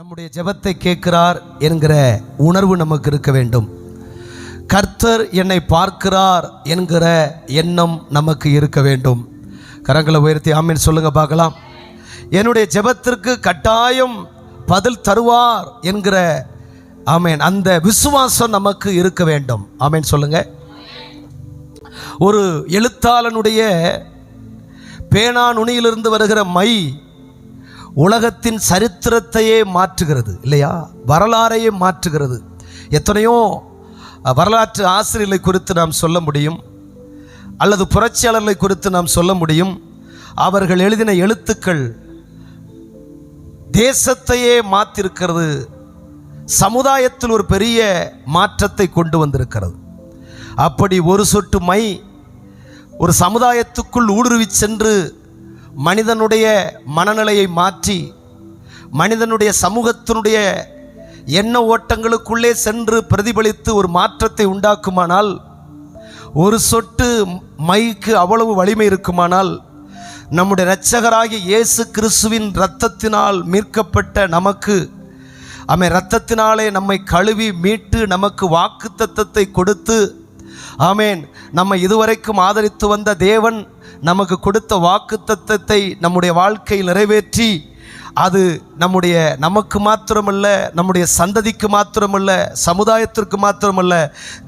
நம்முடைய ஜெபத்தை கேட்கிறார் என்கிற உணர்வு நமக்கு இருக்க வேண்டும். கர்த்தர் என்னை பார்க்கிறார் என்கிற எண்ணம் நமக்கு இருக்க வேண்டும். கரங்களை உயர்த்தி ஆமீன் சொல்லுங்க பார்க்கலாம். என்னுடைய ஜெபத்திற்கு கட்டாயம் பதில் தருவார் என்கிற ஆமேன் அந்த விசுவாசம் நமக்கு இருக்க வேண்டும். ஆமேன் சொல்லுங்க. ஒரு எழுத்தாளனுடைய பேனா நுனியிலிருந்து வருகிற மை உலகத்தின் சரித்திரத்தையே மாற்றுகிறது இல்லையா? வரலாறையே மாற்றுகிறது. எத்தனையோ வரலாற்று ஆசிரியர்களை குறித்து நாம் சொல்ல முடியும் அல்லது புரட்சியாளர்களை குறித்து நாம் சொல்ல முடியும். அவர்கள் எழுதின எழுத்துக்கள் தேசத்தையே மாற்றிருக்கிறது சமுதாயத்தில் ஒரு பெரிய மாற்றத்தை கொண்டு வந்திருக்கிறது. அப்படி ஒரு சொட்டு மை ஒரு சமுதாயத்துக்குள் ஊடுருவி சென்று மனிதனுடைய மனநிலையை மாற்றி மனிதனுடைய சமூகத்தினுடைய எண்ண ஓட்டங்களுக்குள்ளே சென்று பிரதிபலித்து ஒரு மாற்றத்தை உண்டாக்குமானால் ஒரு சொட்டு மைக்கு அவ்வளவு வலிமை இருக்குமானால் நம்முடைய இரட்சகராகிய இயேசு கிறிஸ்துவின் இரத்தத்தினால் மீட்கப்பட்ட நமக்கு அமை இரத்தத்தினாலே நம்மை கழுவி மீட்டு நமக்கு வாக்கு தத்தத்தை கொடுத்து ஆமேன் நம்ம இதுவரைக்கும் ஆதரித்து வந்த தேவன் நமக்கு கொடுத்த வாக்கு தத்தத்தை நம்முடைய வாழ்க்கையில் நிறைவேற்றி அது நம்முடைய நமக்கு மாத்திரமல்ல நம்முடைய சந்ததிக்கு மாத்திரமல்ல சமுதாயத்திற்கு மாத்திரமல்ல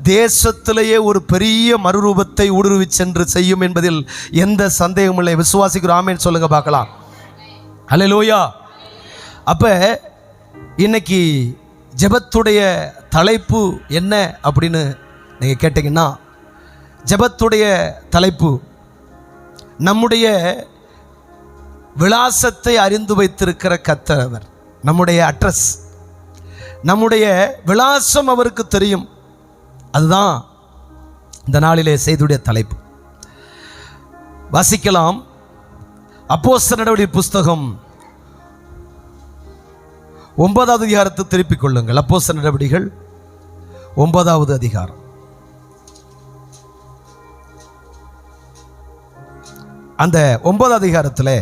தேசத்திலேயே ஒரு பெரிய மறுரூபத்தை ஊடுருவி சென்று செய்யும் என்பதில் எந்த சந்தேகமில்லை விசுவாசிக்கிறோம். ஆமேன். சொல்லுங்க பார்க்கலாம். லோயா அப்போ இன்னைக்கு ஜெபத்துடைய தலைப்பு என்ன அப்படின்னு நீங்கள் கேட்டிங்கன்னா ஜெபத்துடைய தலைப்பு நம்முடைய விலாசத்தை அறிந்து வைத்திருக்கிற கத்தவர் அவர். நம்முடைய அட்ரஸ் நம்முடைய விலாசம் அவருக்கு தெரியும். அதுதான் இந்த நாளிலே செய்துடைய தலைப்பு. வாசிக்கலாம். அப்போஸ்த நடவடி புஸ்தகம் ஒன்பதாவது அதிகாரத்தை திருப்பிக் கொள்ளுங்கள். அப்போஸ்த நடவடிகள் ஒன்பதாவது அதிகாரம். அந்த ஒன்பது அதிகாரத்தில்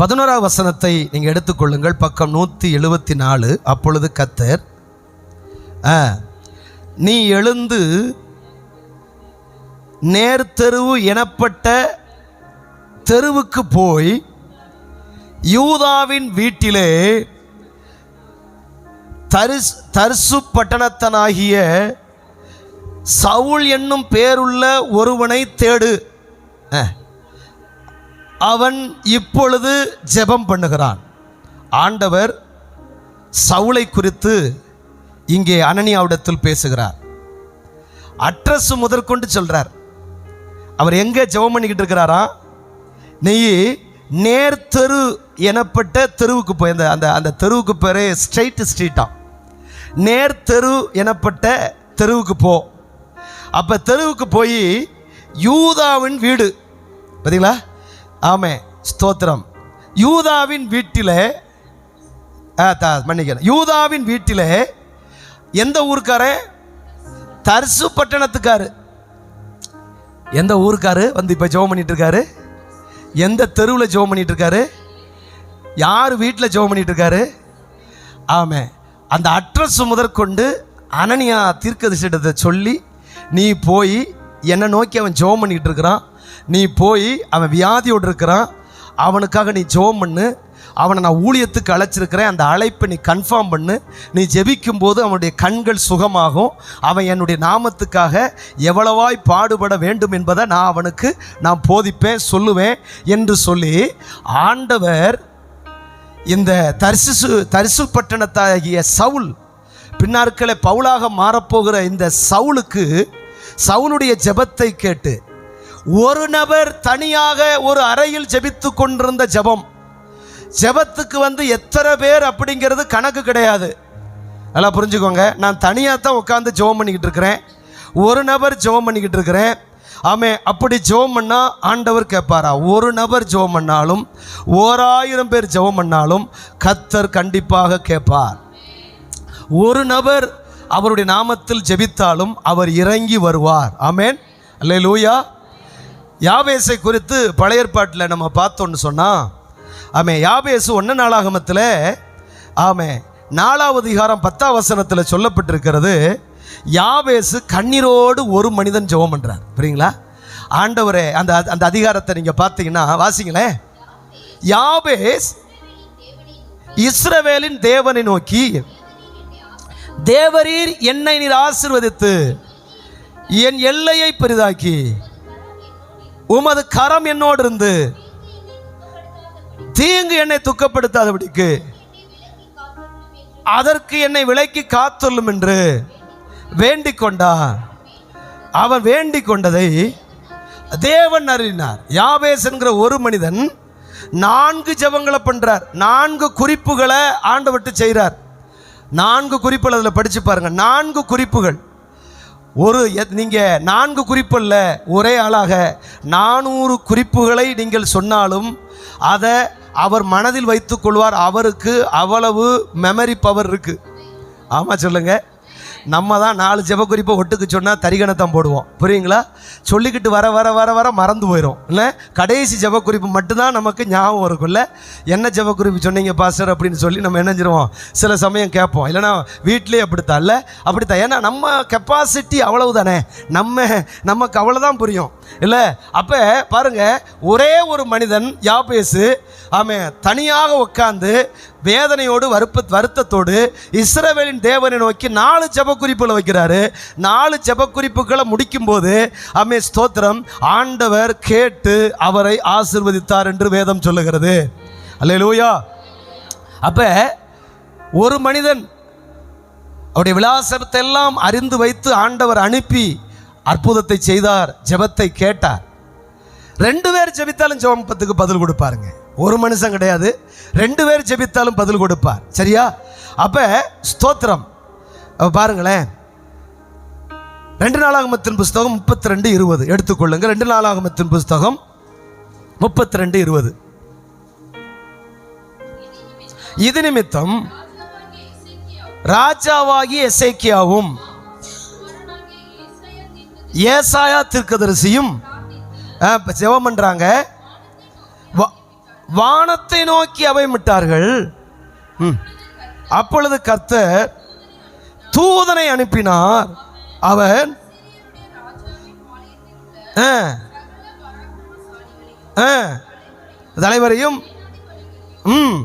பதினோராவது வசனத்தை நீங்கள் எடுத்துக்கொள்ளுங்கள். பக்கம் நூற்றி எழுபத்தி நாலு. அப்பொழுது கத்தர் நீ எழுந்து நேர்த்தெருவு எனப்பட்ட தெருவுக்கு போய் யூதாவின் வீட்டிலே தரிசு தரிசு பட்டணத்தனாகிய சவுல் என்னும் பேருள்ள ஒருவனை தேடு. அவன் இப்பொழுது ஜெபம் பண்ணுகிறான். ஆண்டவர் சவுளை குறித்து இங்கே அனனியாவிடத்தில் பேசுகிறார். அட்ரஸ் முதற்கொண்டு சொல்றார். அவர் எங்கே ஜெபம் பண்ணிக்கிட்டு இருக்கிறாரா? நீ நேர்த்தெரு எனப்பட்ட தெருவுக்கு போய் அந்த அந்த அந்த தெருவுக்கு பேரே ஸ்ட்ரைட் ஸ்ட்ரீட்டாம் நேர்த்தெரு எனப்பட்ட தெருவுக்கு போ. அப்போ தெருவுக்கு போய் யூதாவின் வீடு. பார்த்தீங்களா ஆமே ஸ்தோத்திரம். யூதாவின் வீட்டில் மன்னிக்கிறேன் யூதாவின் வீட்டில் எந்த ஊருக்காரன் தர்சு பட்டணத்துக்காரு. எந்த ஊருக்காரு? வந்து இப்போ ஜோம் பண்ணிட்டு இருக்காரு எந்த தெருவில் ஜெபம் பண்ணிட்டு இருக்காரு யார் வீட்டில் ஜெபம் பண்ணிட்டு இருக்காரு ஆமே அந்த அட்ரஸ் முதற்கொண்டு அனனியா தீர்க்கதரிசியிடத்தை சொல்லி நீ போய் என்னை நோக்கி அவன் ஜோம் பண்ணிக்கிட்டு இருக்கிறான். நீ போய் அவன் வியாதியோடு இருக்கிறான். அவனுக்காக நீ ஜோம் பண்ணு. அவனை நான் ஊழியத்துக்கு அழைச்சிருக்கிறேன். அந்த அழைப்பை நீ கன்ஃபார்ம் பண்ணு. நீ ஜெபிக்கும் போது அவனுடைய கண்கள் சுகமாகும். அவன் என்னுடைய நாமத்துக்காக எவ்வளவாய் பாடுபட வேண்டும் என்பதை நான் அவனுக்கு நான் போதிப்பேன் சொல்லுவேன் என்று சொல்லி ஆண்டவர் இந்த தரிசு தரிசு பட்டணத்தாகிய சவுல் பின்னாற்களை பவுலாக மாறப்போகிற இந்த சவுலுக்கு சவுலுடைய ஜெபத்தை கேட்டு ஒரு நபர் தனியாக ஒரு அறையில் ஜெபித்து கொண்டிருந்த ஜெபம். ஜெபத்துக்கு வந்து எத்தனை பேர் அப்படிங்கிறது கணக்கு கிடையாது. நல்லா புரிஞ்சுக்கோங்க. நான் தனியாக தான் உட்காந்து ஜெபம் பண்ணிக்கிட்டு இருக்கிறேன். ஒரு நபர் ஜெபம் பண்ணிக்கிட்டு இருக்கிறேன். ஆமே அப்படி ஜெபம் பண்ணால் ஆண்டவர் கேட்பாரா? ஒரு நபர் ஜெபம் பண்ணாலும் ஓராயிரம் பேர் ஜெபம் பண்ணாலும் கத்தர் கண்டிப்பாக கேட்பார். ஒரு நபர் அவருடைய நாமத்தில் ஜெபித்தாலும் அவர் இறங்கி வருவார். ஆமேன். அல்ல லூயா யாவேசை குறித்து பழைய ஏற்பாட்டில் நம்ம பார்த்தோன்னு சொன்னால் ஆமே யாபேசு ஒன்று நாளாகமத்தில் ஆமே நாலாவது அதிகாரம் பத்தாம் வசனத்தில் சொல்லப்பட்டிருக்கிறது யாபேசு கண்ணீரோடு ஒரு மனிதன் ஜெபம் பண்ணுறார் புரியுங்களா? ஆண்டவரே அந்த அந்த அதிகாரத்தை நீங்கள் பார்த்தீங்கன்னா வாசிங்களேன். யாபேஸ் இஸ்ரவேலின் தேவனை நோக்கி தேவரீர் என்னை நீர் ஆசிர்வதித்து என் எல்லையை பெரிதாக்கி உமது கரம் என்னோடு இருந்து தீங்கு என்னை துக்கப்படுத்தாதபடிக்கு அதற்கு என்னை விலைக்கு காத்துள்ளும் என்று வேண்டிக் கொண்டார். அவன் வேண்டிக் கொண்டதை தேவன் அறினார். யாபேஸ் என்கிற ஒரு மனிதன் நான்கு ஜெபங்களை பண்றார். நான்கு குறிப்புகளை ஆண்டவட்டு செய்கிறார். நான்கு குறிப்புகள் அதில் படித்து பாருங்கள் நான்கு குறிப்புகள். ஒரு எத்- நான்கு குறிப்பல்ல ஒரே ஆளாக நானூறு குறிப்புகளை நீங்கள் சொன்னாலும் அதை அவர் மனதில் வைத்துக் கொள்வார். அவருக்கு அவ்வளவு மெமரி பவர் இருக்குது ஆமாம் சொல்லுங்கள் நம்ம தான் நாலு ஜெப குறிப்பை ஒட்டுக்கு சொன்னால் தரிகணத்தம் போடுவோம். புரியுங்களா? சொல்லிக்கிட்டு வர வர வர வர மறந்து போயிடும் இல்லை கடைசி ஜெப குறிப்பு மட்டும்தான் நமக்கு ஞாபகம் இருக்கும்ல? என்ன ஜெப குறிப்பு சொன்னீங்க பாஸ்டர்? அப்படின்னு சொல்லி நம்ம என்ன செஞ்சிருவோம்? சில சமயம் கேட்போம். இல்லைன்னா வீட்லேயே அப்படித்தான் இல்லை? அப்படித்தான். ஏன்னா நம்ம கெப்பாசிட்டி அவ்வளவு தானே நம்ம நமக்கு அவ்வளோதான் புரியும். இல்லை? அப்போ பாருங்கள் ஒரே ஒரு மனிதன் யாபேஸு ஆமே தனியாக உட்காந்து வேதனையோடு வருப்ப வருத்தத்தோடு இஸ்ரவேலின் தேவனை நோக்கி நாலு ஜெப குறிப்புகளை வைக்கிறாரு. நாலு ஜெப குறிப்புகளை முடிக்கும்போது ஆமே ஸ்தோத்திரம் ஆண்டவர் கேட்டு அவரை ஆசிர்வதித்தார் என்று வேதம் சொல்லுகிறது. அல்லேலூயா. அப்போ ஒரு மனிதன் அவருடைய விலாசத்தை எல்லாம் அறிந்து வைத்து ஆண்டவர் அனுப்பி அற்புதத்தை செய்தார் ஜெபத்தை கேட்டார். ரெண்டு பேர் ஜெபித்தாலும் ஜெபத்துக்கு பதில் கொடுப்பாருங்க. ஒரு மனுஷன் கிடையாது. ரெண்டு பேர் ஜெபித்தாலும் பதில் கொடுப்பார். சரியா? அப்ப ஸ்தோத்திரம். பாருங்களேன். ரெண்டு நாளாகமத்தின் புஸ்தகம் முப்பத்தி ரெண்டு இருபது. எடுத்துக்கொள்ளுங்க ரெண்டு நாளாகமத்தின் புஸ்தகம் முப்பத்தி ரெண்டு இருபது. இது நிமித்தம் ராஜாவாகி எசைக்கியாவும் ஏசாயா தீர்க்கதரிசியும் ஜெபம் பண்றாங்க. வானத்தை நோக்கி அவைமிட்டார்கள். ம். அப்பொழுது கர்த்தர் தூதனை அனுப்பினார். அவன் ஆ, ஆ, தலைவரையும் ம்.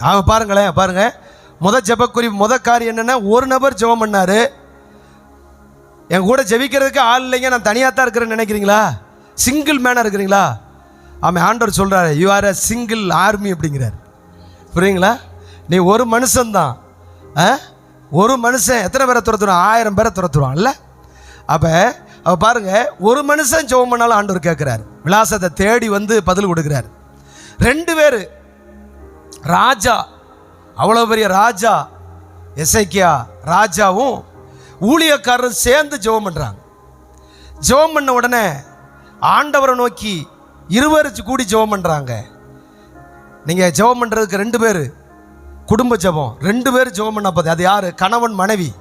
அவ பாருங்களேன் பாருங்க. முத ஜெபக்குறி முத காரியம் என்னன்னா ஒரு நபர் ஜெபம் பண்ணாரு. என் கூட ஜெபிக்கிறதுக்கு ஆள் இல்லைங்க நான் தனியாக தான் இருக்கிறேன்னு நினைக்கிறீங்களா? சிங்கிள் மேனாக இருக்கிறீங்களா? ஆமாம் ஆண்டவர் சொல்கிறாரு you are a single army அப்படிங்கிறார். புரியுங்களா? நீ ஒரு மனுஷன்தான். ஆ? ஒரு மனுஷன் எத்தனை பேரை துரத்துடும் ஆயிரம் பேரை துரத்துவான்ல அப்போ அப்போ பாருங்க ஒரு மனுஷன் ஜெபம் பண்ணாலும் ஆண்டவர் கேட்குறாரு. விலாசத்தை தேடி வந்து பதில் கொடுக்குறாரு. ரெண்டு பேர். ராஜா அவ்வளோ பெரிய ராஜா எசைக்கியா ராஜாவும் ஊழியக்காரரும் சேர்ந்து ஜெபம் பண்ணுறாங்க ஜெபம் பண்ண உடனே ஆண்டவரை நோக்கி இருவர் கூடி ஜெபம் பண்ணுறாங்க நீங்கள் ஜெபம் பண்ணுறதுக்கு ரெண்டு பேர் குடும்ப ஜெபம். ரெண்டு பேர் ஜெபம் பண்ணால் போதும். அது யார்? கணவன் மனைவி.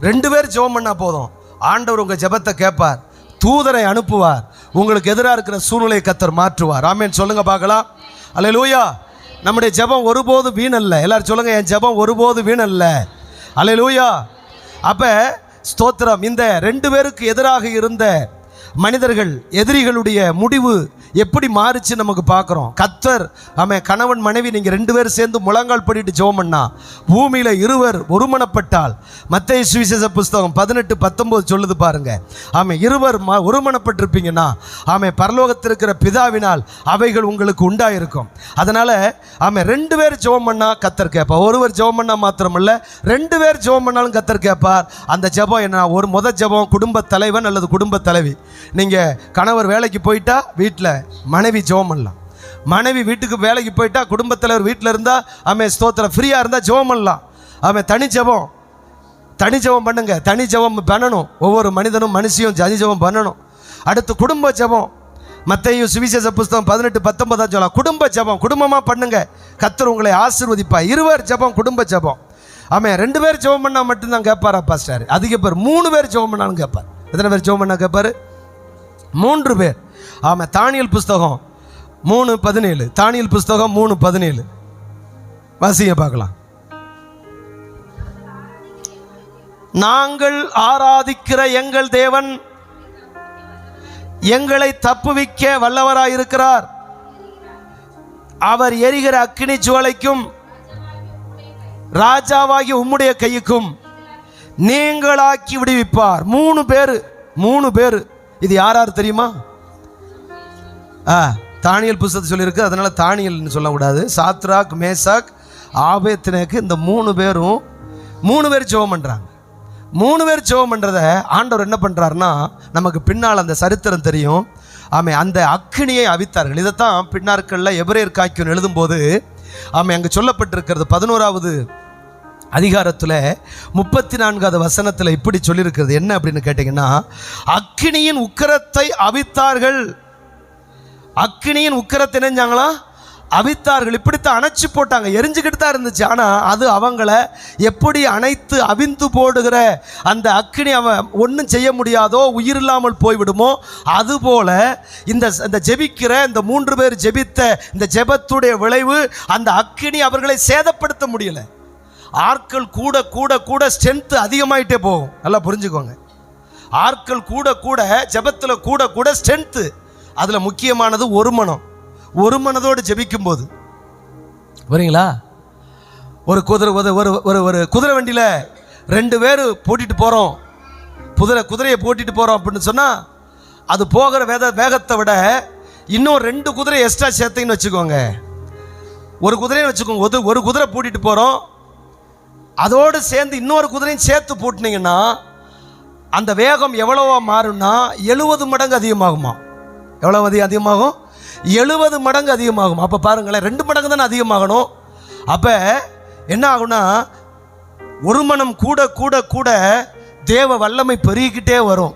ரெண்டு பேர் ஜெபம் பண்ணால் போதும். ஆண்டவர் உங்கள் ஜெபத்தை கேட்பார். தூதரை அனுப்புவார். உங்களுக்கு எதிராக இருக்கிற சூழ்நிலையை கத்தர் மாற்றுவார். ஆமேன். சொல்லுங்கள் பார்க்கலாம். அல்ல லூயா நம்முடைய ஜெபம் ஒருபோது வீணல்ல எல்லாரும் சொல்லுங்கள் என் ஜெபம் ஒருபோது வீணல்ல அல்ல. லூயா அப்போ ஸ்தோத்திரம். இந்த ரெண்டு பேருக்கு எதிராக இருந்த மனிதர்கள் எதிரிகளுடைய முடிவு எப்படி மாறுச்சு நமக்கு பார்க்குறோம். கத்தர் அவன் கணவன் மனைவி நீங்கள் ரெண்டு பேரும் சேர்ந்து முழங்கால் படிட்டு ஜோமண்ணா பூமியில் இருவர் ஒருமனப்பட்டால் மத்திய சுவிசேஷ புஸ்தகம் பதினெட்டு பத்தொம்போது சொல்லுது பாருங்க. ஆமாம் இருவர் ம ஒருமனப்பட்டிருப்பீங்கன்னா ஆமாம் பரலோகத்தில் இருக்கிற பிதாவினால் அவைகள் உங்களுக்கு உண்டாயிருக்கும். அதனால் ஆமாம் ரெண்டு பேர் ஜோமண்ணா பண்ணால் கத்தர் கேட்பார். ஒருவர் ஜெபம் பண்ணால் மாத்திரமல்ல ரெண்டு பேர் ஜெபம் பண்ணாலும் கத்தர் கேட்பார். அந்த ஜெபம் என்ன ஒரு முத ஜெபம் குடும்ப தலைவன் அல்லது குடும்ப தலைவி. நீங்கள் கணவர் வேலைக்கு போயிட்டா வீட்டில் மனைவி ஜெபம் பண்ணலாம். மனைவி வீட்டுக்கு வேலைக்கு போயிட்டா குடும்பத்தில் வீட்டில் இருந்தால் அவன் ஸ்தோத்திரம். ஃப்ரீயாக இருந்தால் ஜெபம் பண்ணலாம். அவன் தனி ஜெபம். தனி ஜெபம் பண்ணுங்க. தனி ஜெபம் பண்ணணும். ஒவ்வொரு மனிதனும் மனுஷியும் தனி ஜெபம் பண்ணணும். அடுத்து குடும்ப ஜெபம். மத்தையும் சுவிசேஷ புஸ்தகம் பதினெட்டு பத்தொன்பதாம் சொல்லலாம் குடும்ப ஜெபம். குடும்பமாக பண்ணுங்க. கத்தர் உங்களை ஆசிர்வதிப்பா. இருவர் ஜெபம் குடும்ப ஜெபம். ஆமாம் ரெண்டு பேர் ஜெபம் பண்ணால் மட்டும்தான் கேட்பாரா பாஸ்டர்? அதிக பேர். மூணு பேர் ஜெபம் பண்ணாலும் கேட்பார் எத்தனை பேர் ஜெபம் பண்ணால் கேட்பாரு மூன்று பேர். ஆமாம் தானியல் புஸ்தகம் மூணு பதினேழு. தானியல் புஸ்தகம் மூணு பதினேழு. வாசிங்க பார்க்கலாம். நாங்கள் ஆராதிக்கிற எங்கள் தேவன் எங்களை தப்புவிக்க வல்லவராயிருக்கிறார். அவர் எரிகிற அக்கினி ஜுவலைக்கும் ராஜாவாகி உம்முடைய கைக்கும் நீங்களாக்கி விடுவிப்பார். மூணு பேர் மூணு பேர். இது யார் யார் தெரியுமா? ஆ தானியல் புஸ்தத்தை சொல்லியிருக்கு. அதனால் தானியல்னு சொல்லக்கூடாது. சாத்ராக் மேசாக் ஆபேத்னேக்கு இந்த மூணு பேரும் மூணு பேர் ஜெபம் பண்ணுறாங்க மூணு பேர் ஜெபம் பண்ணுறத ஆண்டவர் என்ன பண்ணுறாருன்னா நமக்கு பின்னால் அந்த சரித்திரம் தெரியும். ஆமை அந்த அக்கினியை அவித்தார்கள். இதைத்தான் பின்னாட்களில் எபிரேர் காய்க்கும் எழுதும்போது ஆமை அங்கே சொல்லப்பட்டிருக்கிறது பதினோராவது அதிகாரத்தில் முப்பத்தி நான்காவது வசனத்தில் இப்படி சொல்லியிருக்கிறது. என்ன அப்படின்னு கேட்டிங்கன்னா அக்கினியின் உக்கரத்தை அவித்தார்கள். அக்கினியின் உக்கரத்தை நினைஞ்சாங்களா அவித்தார்கள். இப்படித்தான் அணைச்சு போட்டாங்க. எரிஞ்சுக்கிட்டு தான் இருந்துச்சு. ஆனால் அது அவங்கள எப்படி அணைத்து அவிந்து போடுகிற அந்த அக்கினி அவன் ஒன்றும் செய்ய முடியாதோ உயிர் இல்லாமல் போய்விடுமோ அதுபோல இந்த இந்த ஜெபிக்கிற இந்த மூன்று பேர் ஜெபித்த இந்த ஜெபத்துடைய விளைவு அந்த அக்கினி அவர்களை சேதப்படுத்த முடியல. ஆட்கள் கூட கூட கூட ஸ்ட்ரென்த்து அதிகமாயிட்டே போகும். நல்லா புரிஞ்சுக்கோங்க. ஆட்கள் கூட கூட ஜெபத்தில் கூட கூட ஸ்ட்ரென்த்து அதில் முக்கியமானது ஒரு மனம் ஒரு மனதோடு ஜபிக்கும் போது வரீங்களா ஒரு குதிரை ஒரு ஒரு ஒரு ஒரு குதிரை வண்டியில் ரெண்டு பேர் போட்டிட்டு போகிறோம் குதிரை குதிரையை போட்டிட்டு போகிறோம் அப்படின்னு சொன்னால் அது போகிற வேத வேகத்தை விட இன்னும் ரெண்டு குதிரை எக்ஸ்ட்ரா சேர்த்தீங்கன்னு வச்சுக்கோங்க. ஒரு குதிரையை வச்சுக்கோங்க. ஒரு ஒரு குதிரை பூட்டிட்டு போகிறோம் அதோடு சேர்ந்து இன்னொரு குதிரையும் சேர்த்து பூட்டினீங்கன்னா அந்த வேகம் எவ்வளவா மாறும்னா எழுபது மடங்கு அதிகமாகுமா? எவ்வளோ அதிகம் அதிகமாகும்? எழுபது மடங்கு அதிகமாகும். அப்போ பாருங்களேன் ரெண்டு மடங்கு தானே அதிகமாகணும்? அப்போ என்ன ஆகும்னா ஒரு மனம் கூட கூட கூட தேவ வல்லமை பெருகிக்கிட்டே வரும்.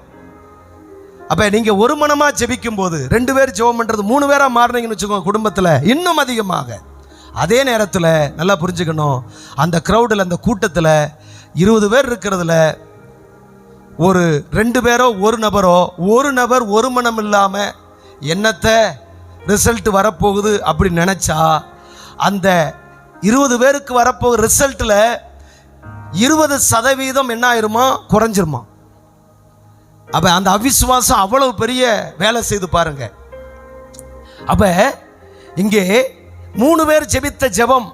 அப்போ நீங்கள் ஒரு மனமாக ஜெபிக்கும் போது ரெண்டு பேர் ஜெபம் பண்ணுறது மூணு பேராக மாறினீங்கன்னு வச்சுக்கோங்க குடும்பத்தில் இன்னும் அதிகமாக. அதே நேரத்தில் நல்லா புரிஞ்சுக்கணும். அந்த க்ரௌடில் அந்த கூட்டத்தில் இருபது பேர் இருக்கிறதுல ஒரு ரெண்டு பேரோ ஒரு நபரோ ஒரு நபர் ஒரு மனம் இல்லாமல் என்னத்தை ரிசல்ட் வரப்போகுது அப்படி நினச்சா அந்த இருபது பேருக்கு வரப்போகிற ரிசல்ட்டில் இருபது சதவீதம் என்ன ஆயிருமா? குறைஞ்சிருமா? அப்போ அந்த அவிசுவாசம் அவ்வளவு பெரிய வேலை செய்து பாருங்க. அப்போ இங்கே மூணு பேர் ஜெபித்த ஜெபம்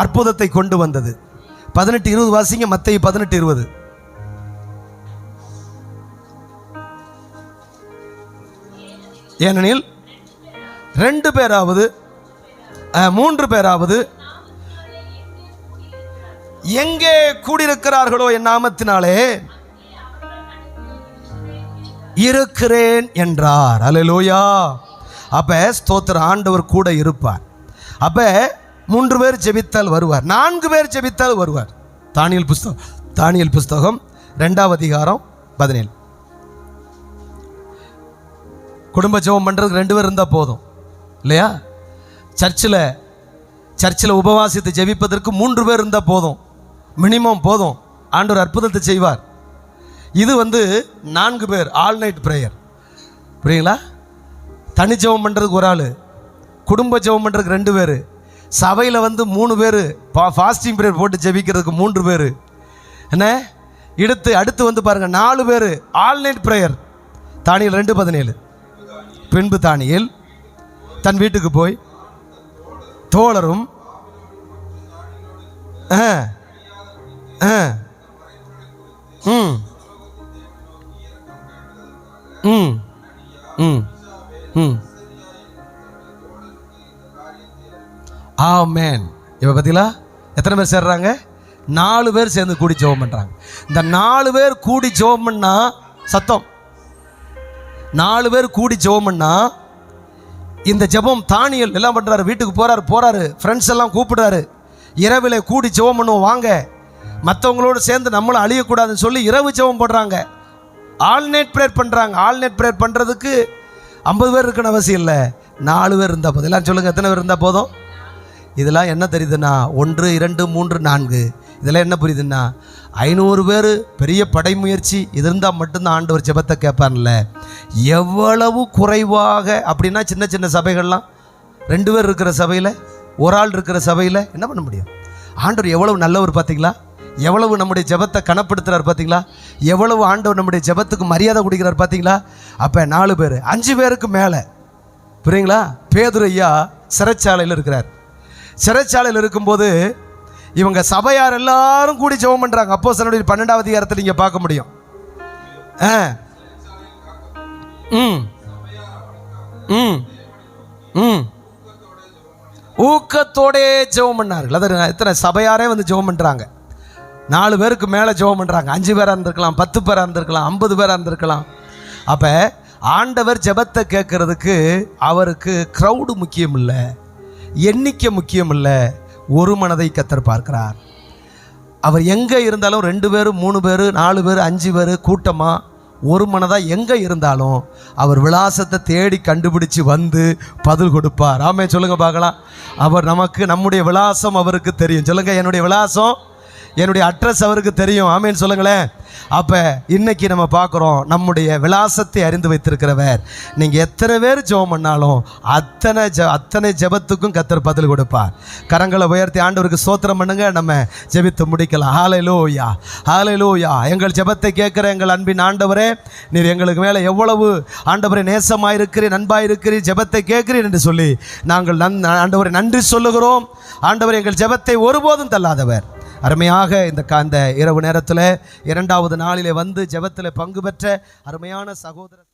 அற்புதத்தை கொண்டு வந்தது. பதினெட்டு இருபது வாசிங்க மத்திய பதினெட்டு இருபது. ஏனெனில் ரெண்டு பேராவது மூன்று பேராவது எங்கே கூடியிருக்கிறார்களோ என் நாமத்தினாலே இருக்கிறேன் என்றார். அலலோயா அப்ப ஸ்தோத்திர ஆண்டவர் கூட இருப்பார். அப்ப மூன்று பேர் ஜெபித்தால் வருவார். நான்கு பேர் ஜெபித்தால் வருவார். தானியல் புஸ்தகம் தானியல் புஸ்தகம் ரெண்டாவது அதிகாரம் பதினேழு. குடும்ப ஜெபம் பண்ணுறதுக்கு ரெண்டு பேர் இருந்தால் போதும். இல்லையா? சர்ச்சில் சர்ச்சில் உபவாசித்து ஜெபிப்பதற்கு மூன்று பேர் இருந்தால் போதும். மினிமம் போதும். ஆண்டவர் அற்புதத்தை செய்வார். இது வந்து நான்கு பேர் ஆல் நைட் ப்ரேயர் புரியுங்களா? தனி ஜெபம் பண்ணுறதுக்கு ஒரு ஆள். குடும்ப ஜெபம் பண்ணுறதுக்கு ரெண்டு பேர். சபையில் வந்து மூணு பேர். பா ஃபாஸ்டிங் ப்ரேயர் போட்டு ஜெபிக்கிறதுக்கு மூன்று பேர். என்ன? எடுத்து அடுத்து வந்து பாருங்கள் நாலு பேர். ஆல் நைட் ப்ரேயர் தானியல் ரெண்டு பதினேழு. பின்பு தானியல். தன் வீட்டுக்கு போய். தோழரும். ஆ ஆ. ம். ம். ம். ஆ மேன் இப்போ பார்த்தீங்களா எத்தனை பேர் சேர்றாங்க? நாலு பேர் சேர்ந்து கூடி ஜெபம் பண்ணுறாங்க இந்த நாலு பேர் கூடி ஜெபம் சத்தம். நாலு பேர் கூடி ஜெபம் இந்த ஜெபம் தானியல் எல்லாம் பண்ணுறாரு வீட்டுக்கு போகிறாரு போகிறாரு ஃப்ரெண்ட்ஸ் எல்லாம் கூப்பிடுறாரு. இரவில் கூடி ஜெபம் பண்ணுவோம் வாங்க. மற்றவங்களோடு சேர்ந்து நம்மளும் அழியக்கூடாதுன்னு சொல்லி இரவு ஜெபம் போடுறாங்க ஆல்நேட் ப்ரேயர் பண்ணுறாங்க ஆல்நேட் ப்ரேயர் பண்ணுறதுக்கு ஐம்பது பேர் இருக்கணும் அவசியம் இல்லை. நாலு பேர் இருந்தால் போதும். எல்லாம் சொல்லுங்கள் எத்தனை பேர் இருந்தால் போதும்? இதெல்லாம் என்ன தெரியுதுன்னா ஒன்று இரண்டு மூன்று நான்கு. இதெல்லாம் என்ன புரியுதுன்னா ஐநூறு பேர் பெரிய படை முயற்சி இது இருந்தால் மட்டும்தான் ஆண்டவர் ஜெபத்தை கேட்பார்ல. எவ்வளவு குறைவாக அப்படின்னா சின்ன சின்ன சபைகள்லாம் ரெண்டு பேர் இருக்கிற சபையில் ஒரு ஆள் இருக்கிற சபையில் என்ன பண்ண முடியும்? ஆண்டவர் எவ்வளவு நல்லவர் பார்த்தீங்களா? எவ்வளவு நம்முடைய ஜெபத்தை கனப்படுத்துறாரு பார்த்தீங்களா? எவ்வளவு ஆண்டவர் நம்முடைய ஜெபத்துக்கு மரியாதை கொடுக்கிறார் பார்த்தீங்களா? அப்போ நாலு பேர் அஞ்சு பேருக்கு மேலே. புரியுங்களா? பேதுரையா சிறைச்சாலையில் இருக்கிறார். சிறைச்சாலையில் இருக்கும்போது இவங்க சபையார் எல்லாரும் கூடி ஜெபம் பண்ணுறாங்க அப்போ சனுடைய பன்னெண்டாவது அதிகாரத்தை நீங்கள் பார்க்க முடியும். ஆ. ம். ம். ம். ஊக்கத்தோடே ஜெபம் பண்ணார்கள். அதாவது எத்தனை சபையாரே வந்து ஜெபம் பண்ணுறாங்க நாலு பேருக்கு மேலே ஜெபம் பண்ணுறாங்க அஞ்சு பேராக இருந்திருக்கலாம் பத்து பேராக இருந்திருக்கலாம் ஐம்பது பேராக இருந்திருக்கலாம். அப்போ ஆண்டவர் ஜெபத்தை கேட்கறதுக்கு அவருக்கு க்ரௌடு முக்கியம் இல்லை. எண்ணிக்கை முக்கியம் இல்லை ஒரு மனதை கத்தர் பார்க்கிறார். அவர் எங்கே இருந்தாலும் ரெண்டு பேர் மூணு பேர் நாலு பேர் அஞ்சு பேர் கூட்டமாக ஒரு மனதாக எங்கே இருந்தாலும் அவர் விலாசத்தை தேடி கண்டுபிடிச்சு வந்து பதில் கொடுப்பார். ஆமே சொல்லுங்கள் பார்க்கலாம். அவர் நமக்கு நம்முடைய விலாசம் அவருக்கு தெரியும். சொல்லுங்கள் என்னுடைய விலாசம் என்னுடைய அட்ரஸ் அவருக்கு தெரியும். ஆமேன்னு சொல்லுங்களேன். அப்போ இன்னைக்கு நம்ம பார்க்குறோம் நம்முடைய விலாசத்தை அறிந்து வைத்திருக்கிறவர். நீங்கள் எத்தனை பேர் ஜெபம் பண்ணாலும் அத்தனை ஜ அத்தனை ஜெபத்துக்கும் கத்தர் பதில் கொடுப்பார். கரங்களை உயர்த்தி ஆண்டவருக்கு சோத்திரம் பண்ணுங்க நம்ம ஜெபித்து முடிக்கலாம். ஹாலைலோயா ஹாலைலோயா எங்கள் ஜெபத்தை கேட்குற எங்கள் அன்பின் ஆண்டவரே நீர் எங்களுக்கு மேலே எவ்வளவு ஆண்டவரை நேசமாக இருக்கிறீர் நண்பாக இருக்கிறீர் ஜெபத்தை கேட்கிறீர் என்று சொல்லி நாங்கள் நன் ஆண்டவரை நன்றி சொல்லுகிறோம். ஆண்டவர் எங்கள் ஜெபத்தை ஒருபோதும் தள்ளாதவர். அருமையாக இந்த அந்த இரவு நேரத்தில் இரண்டாவது நாளிலே வந்து ஜெபத்தில் பங்கு பெற்ற அருமையான சகோதரர்